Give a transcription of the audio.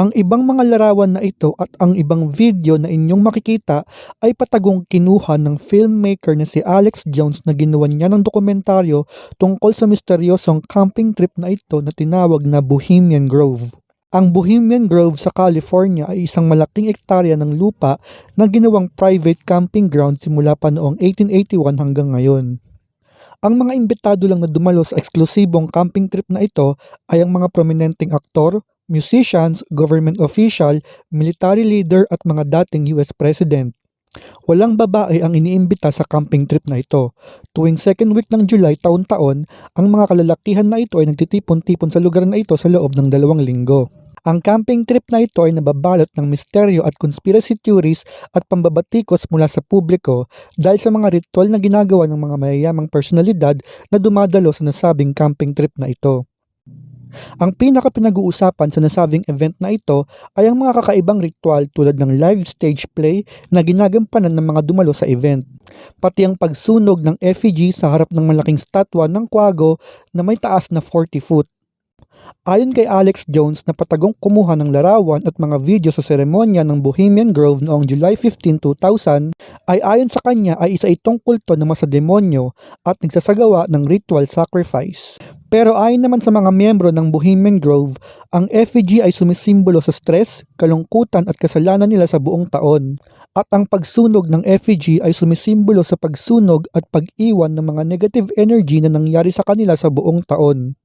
Ang ibang mga larawan na ito at ang ibang video na inyong makikita ay patagong kinuha ng filmmaker na si Alex Jones na ginawa niya ng dokumentaryo tungkol sa misteryosong camping trip na ito na tinawag na Bohemian Grove. Ang Bohemian Grove sa California ay isang malaking ektarya ng lupa na ginawang private camping ground simula pa noong 1881 hanggang ngayon. Ang mga imbitado lang na dumalo sa eksklusibong camping trip na ito ay ang mga prominenteng aktor, musicians, government official, military leader at mga dating US President. Walang babae ang iniimbita sa camping trip na ito. Tuwing second week ng July taon-taon, ang mga kalalakihan na ito ay nagtitipon-tipon sa lugar na ito sa loob ng dalawang linggo. Ang camping trip na ito ay nababalot ng misteryo at conspiracy theories at pambabatikos mula sa publiko dahil sa mga ritual na ginagawa ng mga mayayamang personalidad na dumadalo sa nasabing camping trip na ito. Ang pinaka pinag-uusapan sa nasabing event na ito ay ang mga kakaibang ritual tulad ng live stage play na ginagampanan ng mga dumalo sa event. Pati ang pagsunog ng effigy sa harap ng malaking statwa ng kwago na may taas na 40 foot. Ayon kay Alex Jones na patagong kumuha ng larawan at mga video sa seremonya ng Bohemian Grove noong July 15, 2000 ay ayon sa kanya ay isa itong kulto na masademonyo at nagsasagawa ng ritual sacrifice. Pero ayon naman sa mga miyembro ng Bohemian Grove, ang effigy ay sumisimbolo sa stress, kalungkutan at kasalanan nila sa buong taon. At ang pagsunog ng effigy ay sumisimbolo sa pagsunog at pag-iwan ng mga negative energy na nangyari sa kanila sa buong taon.